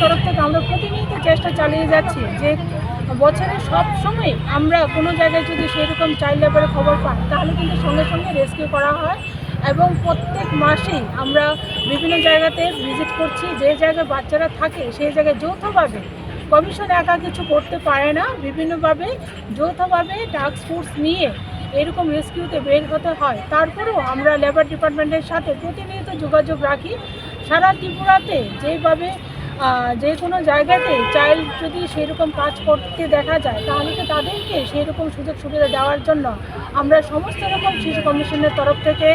তরফ থেকে আমরা প্রতিনিয়ত চেষ্টা চালিয়ে যাচ্ছি যে বছরে সব সময় আমরা কোনো জায়গায় যদি সেরকম চাইল্ড লেবারের খবর পাই, তাহলে কিন্তু সঙ্গে সঙ্গে রেস্কিউ করা হয় এবং প্রত্যেক মাসেই আমরা বিভিন্ন জায়গাতে ভিজিট করছি। যে জায়গায় বাচ্চারা থাকে, সেই জায়গায় যৌথভাবে কমিশন একা কিছু করতে পারে না। বিভিন্নভাবে যৌথভাবে টাস্ক ফোর্স নিয়ে এরকম রেস্কিউতে বের হতে হয়। তারপরেও আমরা লেবার ডিপার্টমেন্টের সাথে প্রতিনিয়ত যোগাযোগ রাখি। সারা ত্রিপুরাতে যেভাবে যে কোনো জায়গাতে চাইল্ড যদি সেরকম কাজ করতে দেখা যায়, তাহলে তো তাদেরকে সেরকম সুযোগ সুবিধা দেওয়ার জন্য আমরা সমস্ত রকম শিশু কমিশনের তরফ থেকে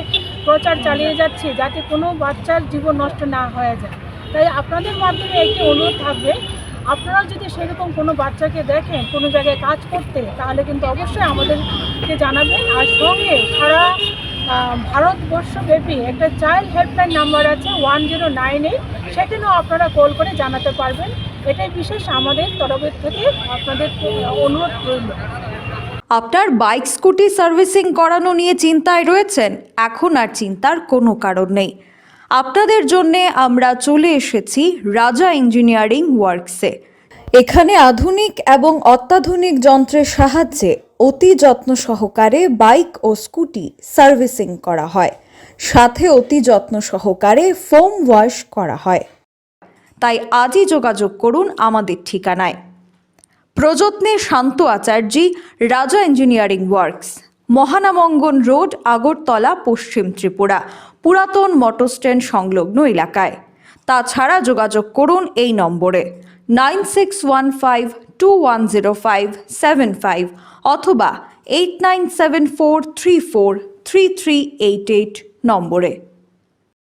প্রচার চালিয়ে যাচ্ছি যাতে কোনো বাচ্চার জীবন নষ্ট না হয়ে যায়। তাই আপনাদের মাধ্যমে একটি অনুরোধ থাকবে আপনারা যদি সেরকম কোনো বাচ্চাকে দেখেন, কোনো জায়গায় কাজ করতে, তাহলে কিন্তু অবশ্যই আমাদেরকে জানাবেন। আর সঙ্গে সারা ভারতবর্ষব্যাপী একটা চাইল্ড হেল্পলাইন নাম্বার আছে ওয়ান জিরো নাইন এইট। সেখানেও আপনারা কল করে জানাতে পারবেন। এটাই বিশেষ আমাদের তরফের থেকে আপনাদের অনুরোধ রইল। আপনার বাইক, স্কুটি সার্ভিসিং করানো নিয়ে চিন্তায় রয়েছেন? এখন আর চিন্তার কোনো কারণ নেই। আপনাদের জন্যে আমরা চলে এসেছি রাজা ইঞ্জিনিয়ারিং ওয়ার্কসে। এখানে আধুনিক এবং অত্যাধুনিক যন্ত্রের সাহায্যে অতি যত্ন সহকারে বাইক ও স্কুটি সার্ভিসিং করা হয়। সাথে অতি যত্ন সহকারে ফোম ওয়াশ করা হয়। তাই আজই যোগাযোগ করুন আমাদের ঠিকানায়। প্রযত্নে Shanta Acharjee, Raja engineering works, Mahanamangan road, Agartala, পশ্চিম ত্রিপুরা, পুরাতন মোটর স্ট্যান্ড সংলগ্ন এলাকায়। তাছাড়া যোগাযোগ করুন এই নম্বরে nine six one five two one zero five seven five অথবা eight nine seven four three four three three eight eight নম্বরে।